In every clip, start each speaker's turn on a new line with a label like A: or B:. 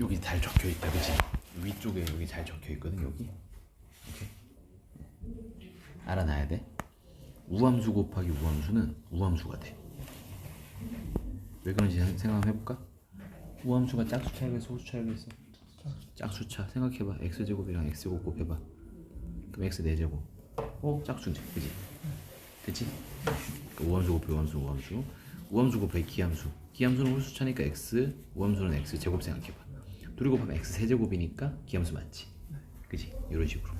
A: 여기 잘 적혀 있다, 그지? 위쪽에 여기 잘 적혀 있거든, 여기. 오케이. 알아놔야 돼. 우함수 곱하기 우함수는 우함수가 돼. 왜 그런지 생- 생각 해볼까? 우함수가 짝수 차이가 소수 차이가 있어? 짝수 차. 생각해봐. x 제곱이랑 x 제곱 곱해봐. 그럼 x 4 제곱. 어, 짝수지, 그지? 됐지? 그 우함수 곱하기 우함수, 우함수. 우함수 곱하기 기함수. 기함수는 홀수 차니까 x, 우함수는 x 제곱 생각해봐. 둘이 곱하면 x 세제곱이니까 기함수 맞지? 그지? 이런 식으로.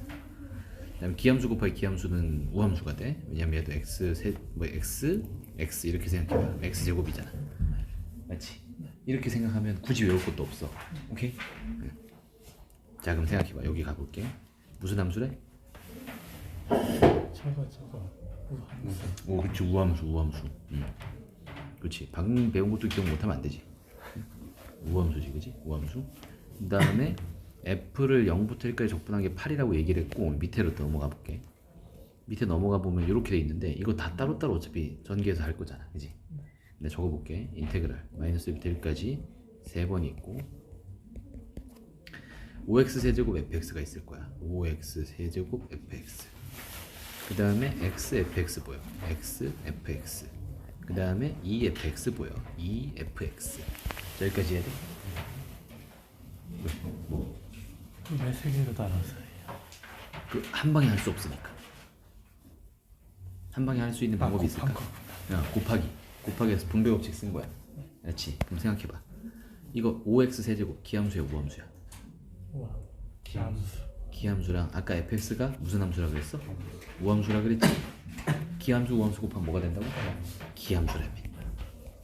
A: 그다음에 기함수 곱하기 기함수는 우함수가 돼. 왜냐면 얘도 x 세뭐 x x 이렇게 생각해봐. x 제곱이잖아. 맞지? 이렇게 생각하면 굳이 외울 것도 없어. 오케이? 응. 자 그럼 생각해봐. 여기 가볼게. 무슨 함수래?
B: 저거 저거 우함수
A: 오, 그치 우함수, 우함수. 응. 그렇지. 방금 배운 것도 기억 못하면 안 되지. 응? 우함수지, 그지? 우함수. 그 다음에 f를 0부터 1까지 적분한 게 8이라고 얘기를 했고 밑에로 또 넘어가 볼게. 밑에 넘어가 보면 이렇게 돼 있는데 이거 다 따로따로 어차피 전개해서 할 거잖아, 그지? 근데 적어 볼게. 인테그랄 마이너스 1부터 1까지 세번 있고 5x 세제곱 fx가 있을 거야. 5x 세제곱 fx. 그 다음에 x fx 보여. x fx. 그 다음에 e fx 보여. e fx. 자, 여기까지 해야 돼? 뭐?
B: 왜세 개로 나눠서?
A: 그 한 방에 할 수 없으니까. 한 방에 할 수 있는
B: 아,
A: 방법이
B: 곱한
A: 있을까? 야, 곱하기. 곱하기 해서 분배 법칙 쓴 거야. 그렇지. 그럼 생각해 봐. 이거 5x 세제곱 기함수야, 우함수야?
B: 우와 기함수
A: 기함수랑 아까 fx가 무슨 함수라 그랬어? 우함수라 그랬지? 기함수 우함수 곱하면 뭐가 된다고? 기함수라며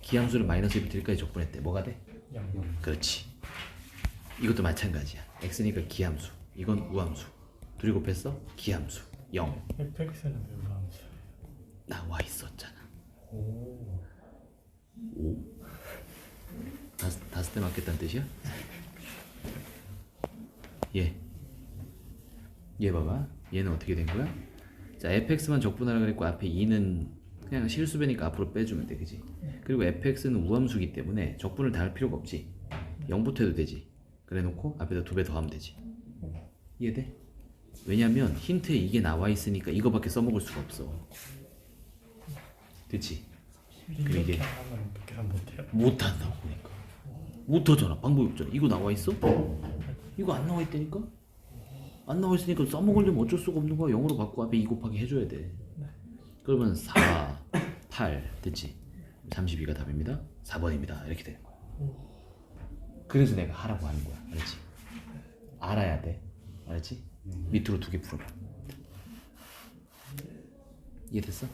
A: 기함수를 마이너스 1부터 1까지 적분했대 뭐가 돼?
B: 영
A: 그렇지 이것도 마찬가지야 x니까 기함수 이건 우함수 둘이 곱했어? 기함수 0
B: fx는 왜 우함수
A: 나와 있었잖아 오5 다섯, 다섯 대 맞겠다는 뜻이야? 얘. 얘 봐봐. 얘는 어떻게 된 거야? 자, fx만 적분하라 그랬고 앞에 2는 그냥 실수배니까 앞으로 빼주면 돼, 그지? 그리고 fx는 우함수기 때문에 적분을 다 할 필요가 없지. 0부터 해도 되지. 그래 놓고 앞에다 두 배 더 하면 되지. 이해돼? 왜냐면 힌트에 이게 나와 있으니까 이거밖에 써먹을 수가 없어. 됐지?
B: 이렇게
A: 이게- 못한다고 그러니까 못하잖아 방법이 없잖아 이거 나와 있어? 이거 안 나와 있다니까? 안 나와 있으니까 써먹으려면 어쩔 수가 없는 거야 영어로 바꿔 앞에 2 곱하기 해줘야 돼 그러면 4, 8 됐지? 32가 답입니다 4번입니다 이렇게 되는 거야 그래서 내가 하라고 하는 거야 알았지? 알아야 돼 알았지? 밑으로 두 개 풀어봐 이해됐어?